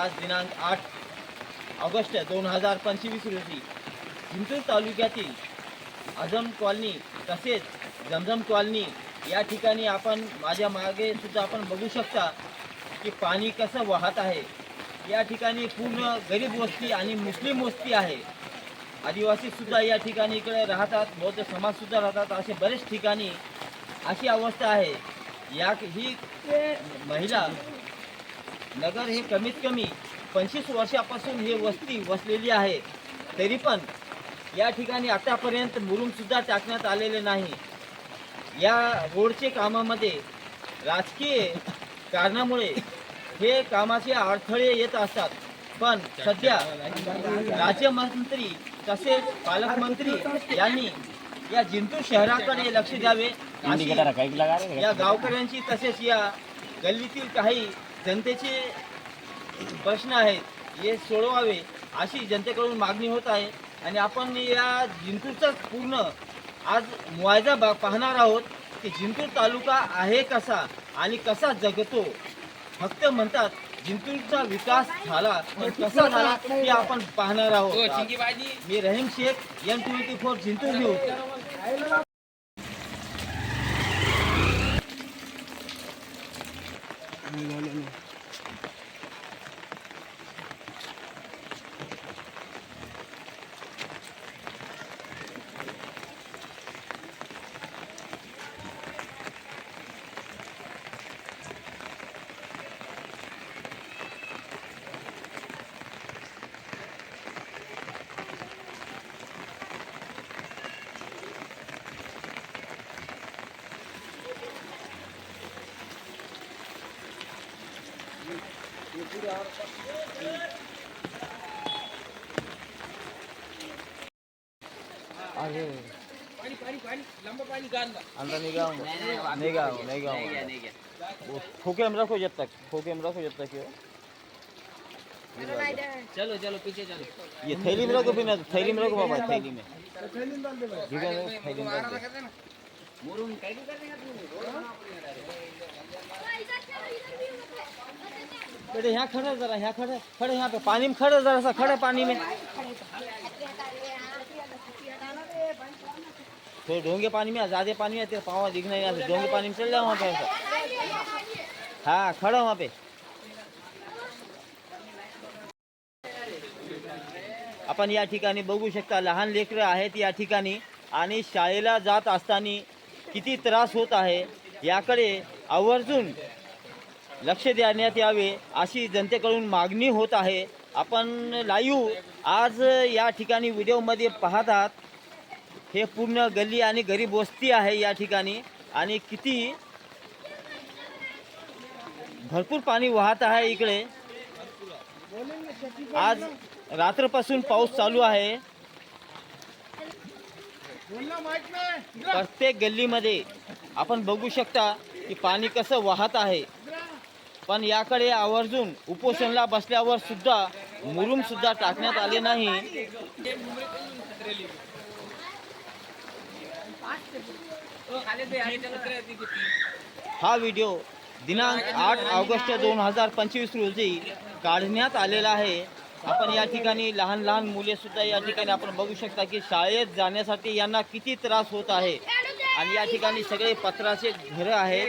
आज दिनांक आठ ऑगस्ट दोन हजार पंचवीस रोजी जिंतूर तालुक्यातील आझम कॉलनी तसेच जमजम कॉलनी या ठिकाणी आपण माझ्या मागे सुद्धा आपण बघू शकता की पाणी कसं वाहत आहे. या ठिकाणी पूर्ण गरीब वस्ती आणि मुस्लिम वस्ती आहे. आदिवासी सुद्धा या ठिकाणी इकडे राहतात बौद्ध समाजसुद्धा राहतात असे बरेच ठिकाणी अशी अवस्था आहे. या ही महिला नगर हे कमीत कमी पंचवीस वर्षापासून हे वस्ती वसलेली आहे. तरी पण या ठिकाणी आतापर्यंत मुरुम सुद्धा टाकण्यात आलेले नाही. या रोडचे कामामध्ये राजकीय कारणामुळे हे कामाचे अडथळे येत असतात. पण सध्या राज्यमंत्री तसेच पालकमंत्री यांनी या जिंतूर शहराकडे लक्ष द्यावे या गावकऱ्यांची तसेच या गल्लीतील काही जनतेचे प्रश्न आहेत हे सोडवावे अशी जनतेकडून मागणी होत आहे. आणि आपण या जिंतूरचा पूर्ण आज मुआयजा बा पाहणार आहोत की जिंतूर तालुका आहे कसा आणि कसा जगतो. फक्त म्हणतात जिंतूरचा विकास झाला पण कसा झाला हे आपण पाहणार आहोत. मी Rahim Shaikh N twenty four Jintur news अंदर नहीं गाँव नहीं गाँव नहीं गाँव खोके में रखो जब तक खोके में रखो जब तक ये। चलो चलो पीछे चलो। ये थैली में रखो बिना थैली में रखो बाबा थैली में। ठीक है ना? थैली में रख। दो। मुरुम काय काय करणे बेटे यहाँ खड़े जरा यहाँ खड़े खड़े यहाँ पे। पानी में खड़े जरा सा खड़े पानी में। थोड़े डोंगे पानी में ज्यादा पानी में तेरे पाँव दिखना नहीं आता। डोंगे पानी में चल जाओ वहाँ पे हाँ खड़ा वहाँ पे। आपण या ठिकाणी बघू शकता लहान लेकरं आहेत या ठिकाणी आणि शाळेला जात असताना किती त्रास होत आहे याकडे आवर्जून लक्ष देण्यात यावे अशी जनतेकडून मागणी होत आहे. आपण लाईव्ह आज या ठिकाणी व्हिडिओमध्ये पाहतात हे पूर्ण गल्ली आणि गरीब वस्ती आहे या ठिकाणी. आणि किती भरपूर पाणी वाहत आहे इकडे. आज रात्रपासून पाऊस चालू आहे. प्रत्येक गल्लीमध्ये आपण बघू शकता की पाणी कसं वाहत आहे. पण याकडे आवर्जून उपोषणला बसल्यावर सुद्धा मुरुम सुद्धा टाकण्यात आले नाही. हा व्हिडिओ दिनांक आठ ऑगस्ट दोन हजार पंचवीस रोजी काढण्यात आलेला आहे. आपण या ठिकाणी लहान लहान मुले सुद्धा या ठिकाणी आपण बघू शकता की शाळेत जाण्यासाठी यांना किती त्रास होत आहे. आणि या ठिकाणी सगळे पत्राचे घरं आहेत.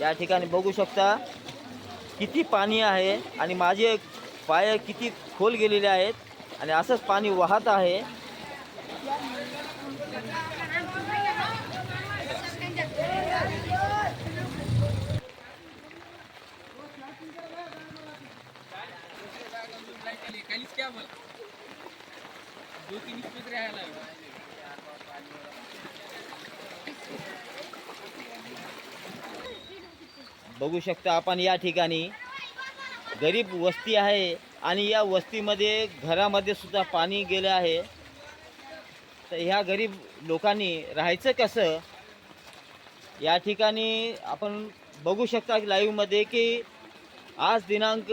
या ठिकाणी बघू शकता किती पाणी आहे आणि माझे पाय किती खोल गेलेले आहेत. आणि असंच पाणी वाहत आहे. बघू शकता आपण या ठिकाणी. गरीब वस्ती आहे. आणि या वस्तीमध्ये घरामध्ये सुद्धा पाणी गेलं आहे. तर ह्या गरीब लोकांनी राहायचं कसं? या ठिकाणी आपण बघू शकता की लाईव्हमध्ये की आज दिनांक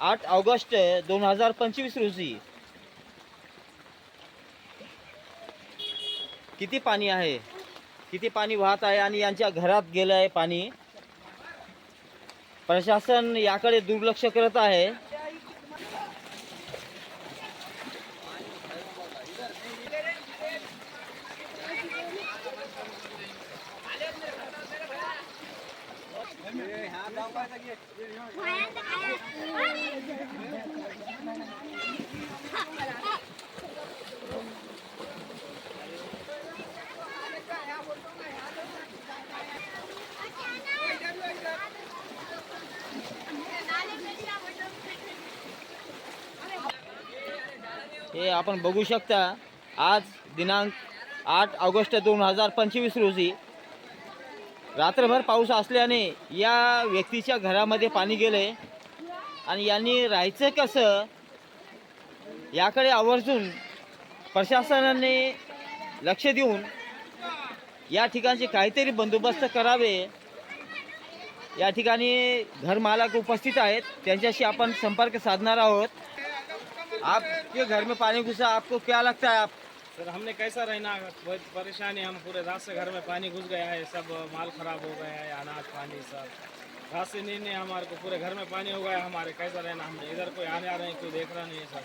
आठ ऑगस्ट दोन हजार पंचवीस रोजी किती पाणी आहे? किती पाणी वाहत आहे आणि यांच्या घरात गेलं आहे पाणी? प्रशासन याकडे दुर्लक्ष करत आहे. हे आपण बघू शकता आज दिनांक आठ ऑगस्ट दोन हजार पंचवीस रोजी रात्रभर पाऊस असल्याने या व्यक्तीच्या घरामध्ये पाणी गेले आणि यांनी राहायचं कसं याकडे आवर्जून प्रशासनाने लक्ष देऊन या ठिकाणचे काहीतरी बंदोबस्त करावे. या ठिकाणी घरमालक उपस्थित आहेत. त्यांच्याशी आपण संपर्क साधणार आहोत. आपके घर में पानी घुसा आपको क्या लगता है? आप सर हमने कैसा रहना? बहुत परेशानी हम पूरे रात से घर में पानी घुस गया है सब माल खराब हो गया है अनाज पानी सब। रात से नींद नहीं हमारे को पूरे घर में पानी हो गया हमारे कैसा रहना? हमने इधर कोई आने आ रहे हैं कोई देख रहा नहीं है सर।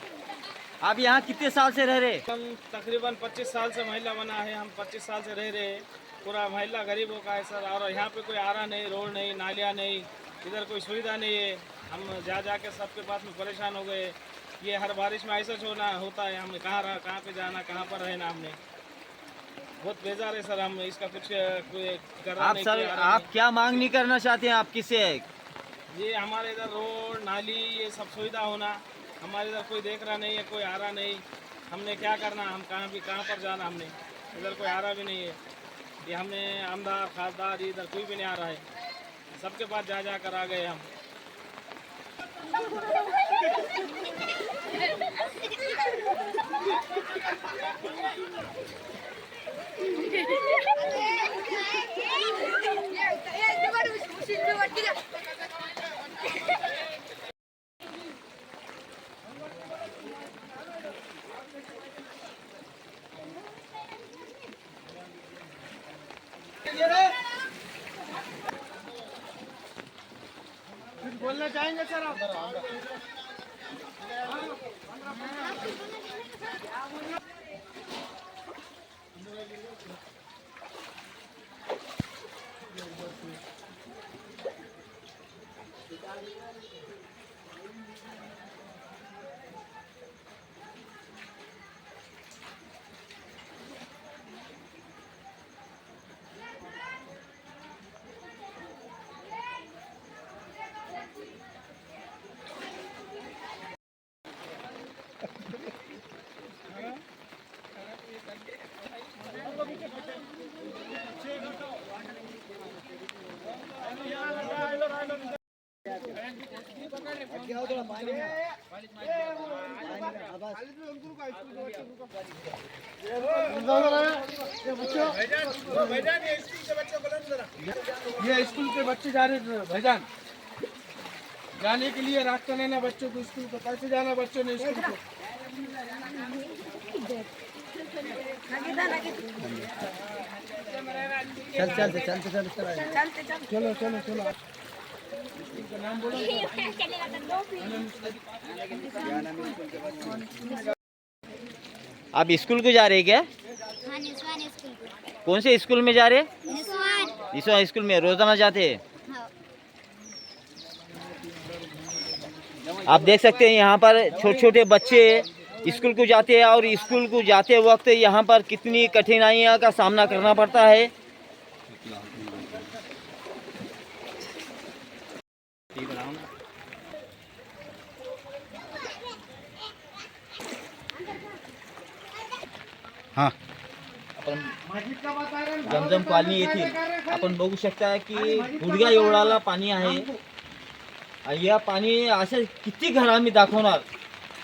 आप यहाँ कितने साल से रह रहे? हम तकरीबन 25 साल से महिला बना है हम 25 साल से रह रहे हैं। पूरा महिला गरीबों का है सर और यहाँ पे कोई आ रहा नहीं रोड नहीं नालियाँ नहीं इधर कोई सुविधा नहीं है। हम जा जा के सबके पास में परेशान हो गए। ये हर बारिश में ऐसा होना होता है हमने कहाँ रहा कहाँ पे जाना कहाँ पर रहना हमने। बहुत बेजार है सर हम इसका कुछ कर आप सर आप क्या मांग नहीं करना चाहते हैं आप नहीं। ये हमारे इधर रोड नाली ये सब सुविधा होना हमारे इधर कोई देख रहा नहीं है कोई आ रहा नहीं। हमने क्या करना हम कहाँ भी कहाँ पर जाना हमने। इधर कोई आ रहा भी नहीं है। ये हमने आमदार खासदार इधर कोई भी नहीं आ रहा है। सबके पास जा जा कर आ गए हम। ये स्कूल के बच्चे जा रहे थे भैजान जाने के लिए रास्ता लेना बच्चों को स्कूल को कैसे जाना बच्चों ने स्कूल को। चल चलते चलते चलते चलो चलो। चलो आप स्कूल को जा रहे क्या? हाँ कौन से स्कूल में जा रहे निस्वान स्कूल में, रोज़ाना जाते हाँ? आप देख सकते हैं, यहाँ पर छोटे छोटे बच्चे स्कूल को जाते हैं और स्कूल को जाते वक्त यहाँ पर कितनी कठिनाइयाँ का सामना करना पड़ता है। आपण जमजम कॉलनी येथील. आपण बघू शकता की गुडघ्या एवढाला पाणी आहे. आणि या पाणी असे किती घर आम्ही दाखवणार?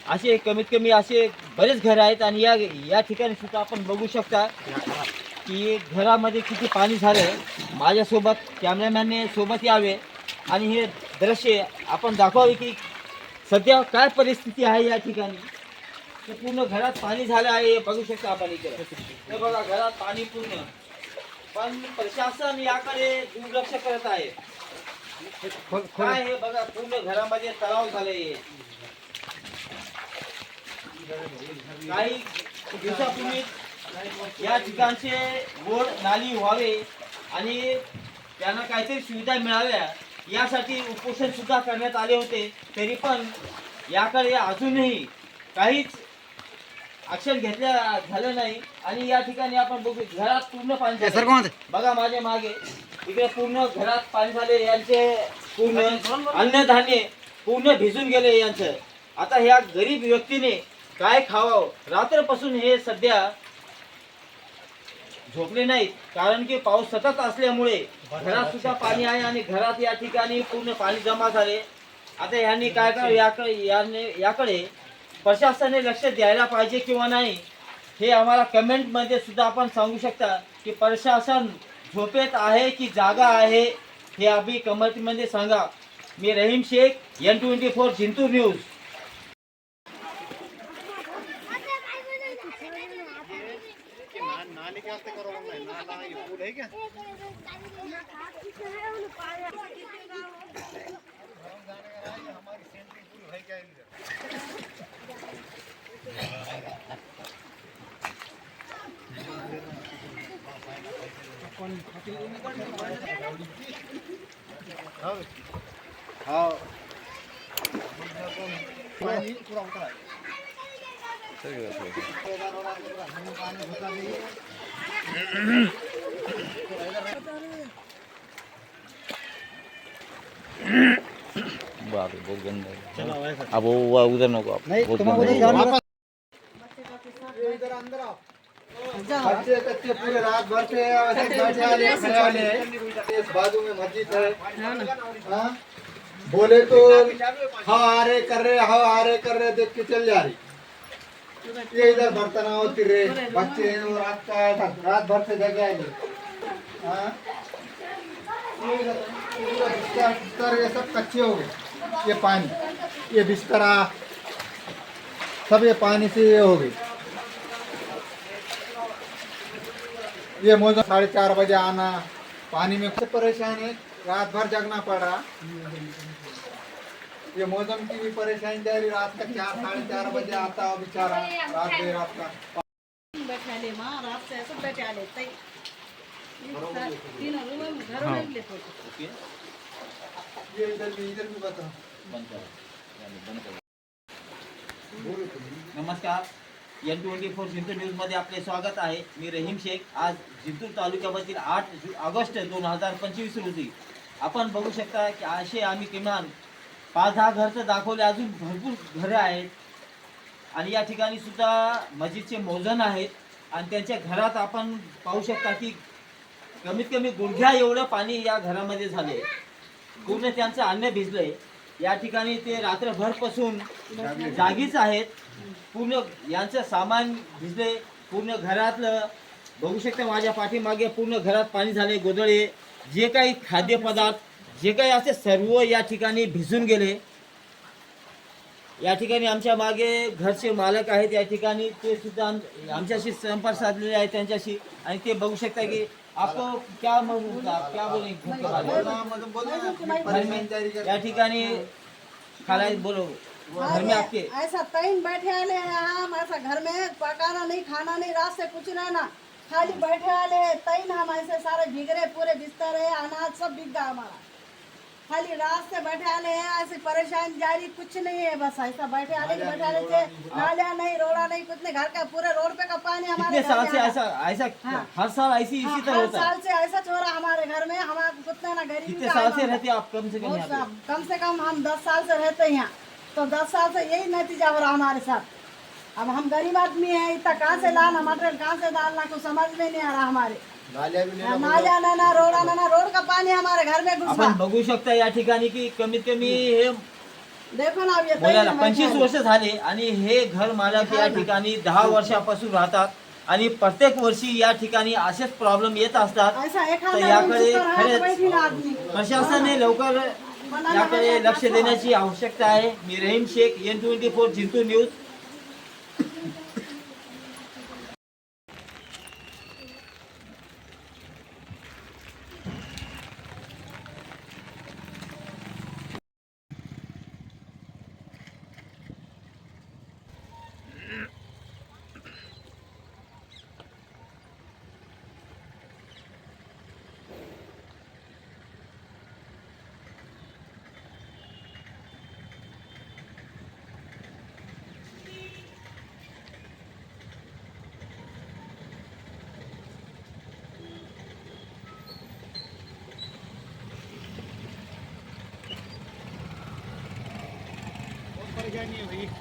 असे कमीत कमी असे बरेच घर आहेत आणि या या ठिकाणी सुद्धा आपण बघू शकता की घरामध्ये किती पाणी झालं माझ्यासोबत कॅमेरामॅनने सोबत यावे आणि हे दृश्य आपण दाखवावे की सध्या काय परिस्थिती आहे या ठिकाणी. ते पूर्ण घरात पाणी झालं आहे हे बघू शकता आपण इथे हे बघा घरात पाणी पूर्ण. पण प्रशासन याकडे दुर्लक्ष करत आहे. काय हे बघा पूर्ण घरामध्ये तलाव झाले. काही दिवसापूर्वी या ठिकाणचे रोड नाली व्हावे आणि त्यांना काहीतरी सुविधा मिळाव्या यासाठी उपोषण सुद्धा करण्यात आले होते. तरी पण याकडे अजूनही काहीच ऍक्शन घेतल्या झालं नाही. आणि या ठिकाणी आपण बघू घरात पूर्ण पाणी. बघा माझ्या मागे. इकडे पूर्ण घरात पाणी झाले यांचे पूर्ण अन्नधान्य पूर्ण भिजून गेले यांचं. आता ह्या गरीब व्यक्तीने काय खावावं? रात्रपासून हे सध्या झोपले नाहीत. कारण की पाऊस सतत असल्यामुळे घरात सुद्धा पाणी आहे आणि घरात या ठिकाणी पूर्ण पाणी जमा झाले. आता यांनी काय काय याकडे याने याकडे प्रशासनाने लक्ष द्यायला पाहिजे किंवा नाही हे आम्हाला कमेंटमध्ये सुद्धा आपण सांगू शकता की प्रशासन झोपेत आहे की जागा आहे हे आम्ही कमेंटमध्ये सांगा. मी Rahim Shaikh N twenty four Jintur news બાપ બહુ ગંદા આબો ઉધર નો બાપ નહીં તમારે ઉધર જવાનું बच्चे कच्चे पूरे रात भर से बैठे वाले खड़े वाले। इस बाजू में मस्जिद है। हाँ? बोले तो हाँ आ रहे कर रहे हाँ आ रहे कर रहे देख के चल जा रही। ये इधर बर्तन आओ तिरे बच्चे वो रात का रात भर से जगह है। हाँ? बिस्तर ये सब कच्चे हो गए। ये पानी ये बिस्तरा सब ये पानी से ये हो गई ये मौसम साढ़े चार बजे आना. पानी में परेशान है रात भर जगना पड़. ये मौसम की भी परेशानी जा रही रात का चार साढ़े चार बजे आता हो बेचारा. रात देर रात का. बैठे आले माँ रात से ऐसे बैठे तीन रूम में घर में ले ये इधर भी इधर भी बताओ। नमस्कार। एन ट्वेंटी फोर जिंतूर न्यूजमध्ये आपले स्वागत आहे. मी रहीम शेख. आज जिंतूर तालुक्यामधील आठ ऑगस्ट दोन हजार पंचवीस रोजी आपण बघू शकता की असे आम्ही किमान पाच दहा घर तर दाखवले. अजून भरपूर घरं आहेत. आणि या ठिकाणी सुद्धा मस्जिदचे मोजन आहेत. आणि त्यांच्या घरात आपण पाहू शकता की कमीत कमी गुडघ्या एवढं पाणी या घरामध्ये झाले पूर्ण त्यांचं अन्न भिजलंय. या ठिकाणी ते रात्रभरपासून जागीच आहेत. पूर्ण यांचं सामान भिजले पूर्ण घरातलं बघू शकता माझ्या पाठीमागे पूर्ण घरात पाणी झाले गोधळे. जे काही खाद्यपदार्थ जे काही असे सर्व या ठिकाणी भिजून गेले. या ठिकाणी आमच्या मागे घरचे मालक आहेत या ठिकाणी ते सुद्धा आम- आमच्याशी संपर्क साधलेले आहेत त्यांच्याशी. आणि ते बघू शकता की आपको क्या आप क्या बोलेंगे। या ठिकाणी खाला बोलो घर में आपके। ऐसा तीन बैठे आले हैं हम ऐसा घर में पकाना नहीं खाना नहीं रात से कुछ रहना। खाली बैठे वाले हैं तीन हम ऐसे सारे बिगड़े पूरे बिस्तर है अनाज सब बिक गया हमारा। खाली रास्ते बैठे हैं ऐसे परेशान जारी कुछ नहीं है बस ऐसा बैठे आले के बैठे आले नालिया नहीं रोड़ा नहीं कुछ नहीं घर का पूरे रोड पे का पानी हमारे घर साल में से ऐसा ऐसा हाँ। हर साल ऐसी इसी हाँ, तरह होता है। साल से ऐसा हो रहा हमारे घर में हमारे कुत्ते ना गरीबी कितने साल से रहते आप? कम से कम कम से कम हम दस साल से रहते हैं। यहाँ तो दस साल से यही नतीजा हो रहा हमारे साथ। अब हम गरीब आदमी है इतना कहाँ से लाना मटेरियल कहाँ से डालना कुछ समझ में नहीं आ रहा हमारे। नालिया भी लेना नालिया ना रोड पानी हमारे घर में घुसा आपण बघू शकता या ठिकाणी की कमीत कमी हे देखो ना अब ये बोलायला तई पंचवीस वर्ष झाले आणि हे घर मालक या ठिकाणी दहा वर्षापासून राहतात आणि प्रत्येक वर्षी या ठिकाणी असेच प्रॉब्लेम येत असतात. ऐसा एक तर याकडे खरंच बैठी आदमी. प्रशासनाने लवकर याकडे लक्ष देण्याची आवश्यकता आहे. मी Rahim Shaikh N twenty four Jintur news Obrigado, Henrique.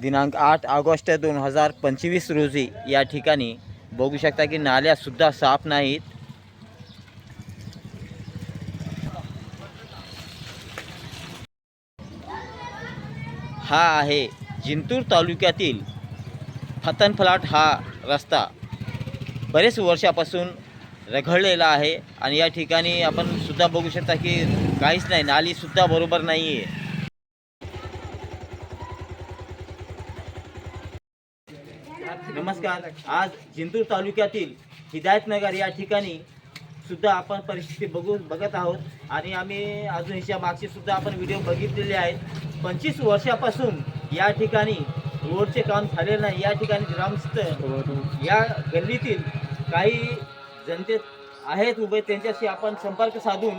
दिनांक आठ ऑगस्ट दोन हजार पंचवीस रोजी या ठिकाणी बघू शकता की नाल्यासुद्धा साफ नाहीत. हा आहे जिंतूर तालुक्यातील फतनफलाट हा रस्ता. बरेच वर्षापासून रघडलेला आहे आणि या ठिकाणी आपण सुद्धा बघू शकता की काहीच नाही नालीसुद्धा बरोबर नाही आहे ठिकाण आज जिंतूर तालुक्यातील हिदायतनगर या ठिकाणी सुद्धा आपण परिस्थिती बघू बघत आहोत. आणि आम्ही अजून हिच्या मागचे सुद्धा आपण व्हिडिओ बघितलेले आहेत. पंचवीस वर्षापासून या ठिकाणी रोडचे काम झालेले नाही. या ठिकाणी ग्रामस्थ या गल्लीतील काही जनतेत आहेत उभे त्यांच्याशी आपण संपर्क साधून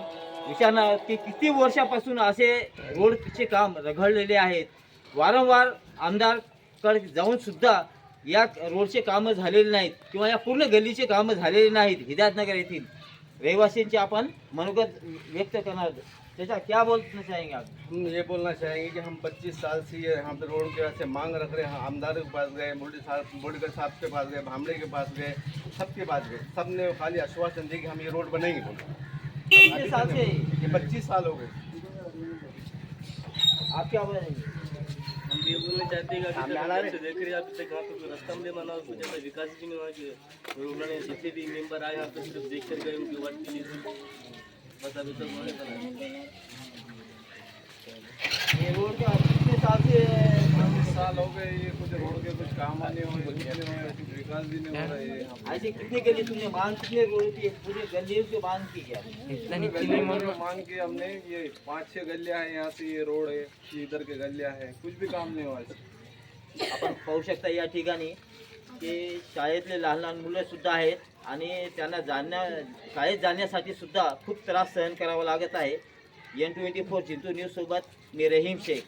विचारणार की किती वर्षापासून असे रोडचे काम रखडलेले आहेत. वारंवार आमदारकडे जाऊनसुद्धा या रोडचे कामं झालेले नाहीत किंवा या पूर्ण गल्लीचे कामं झालेले नाहीत हिदायतनगर येथील रहिवासींचे आपण मनोगत व्यक्त करणार आहोत. त्याचा क्या बोलना चाहेंगे आप? हम ये बोलना चाहेंगे कि हम 25 साल से ये यहाँ पे रोड के वास्ते मांग रख रहे हैं। आमदार के पास गए मुरली साहब बोडकर साहब के पास गए भामड़े के पास गए सबके पास गए। सबने खाली आश्वासन दिए कि हम ये रोड बनाएंगे बोलो साल से? ये 25 साल हो गए। आप क्या बोलेंगे? हम ये बोलना चाहते हैं कि अभी तक से देख रहे हैं अभी तक यहाँ कोई रास्ता और कुछ ऐसा विकास भी नहीं हुआ कि और उन्होंने जितने भी मेंबर आए यहाँ पे सिर्फ देख कर गए के लिए बस अभी तक उन्होंने बनाया ये रोड से साल हो गए ये कुछ रोड के कुछ काम आने हो कुछ नहीं हो रहे, कुछ विकास भी नहीं हो रहा है। ऐसे कितने गली तुमने मांग कितने रोड की पूरे गलियों की मांग की क्या गली में मांग के हमने ये पाँच छह गलियां हैं यहाँ से ये रोड है इधर के गलियां हैं कुछ भी काम नहीं हुआ इससे आपण पाहू शकता या ठिकाणी की शाळेतले लहान लहान मुलं सुद्धा आहेत आणि त्यांना जाण्या शाळेत जाण्यासाठी सुद्धा खूप त्रास सहन करावा लागत आहे. N twenty four Jintur news सोबत मी रहीम शेख.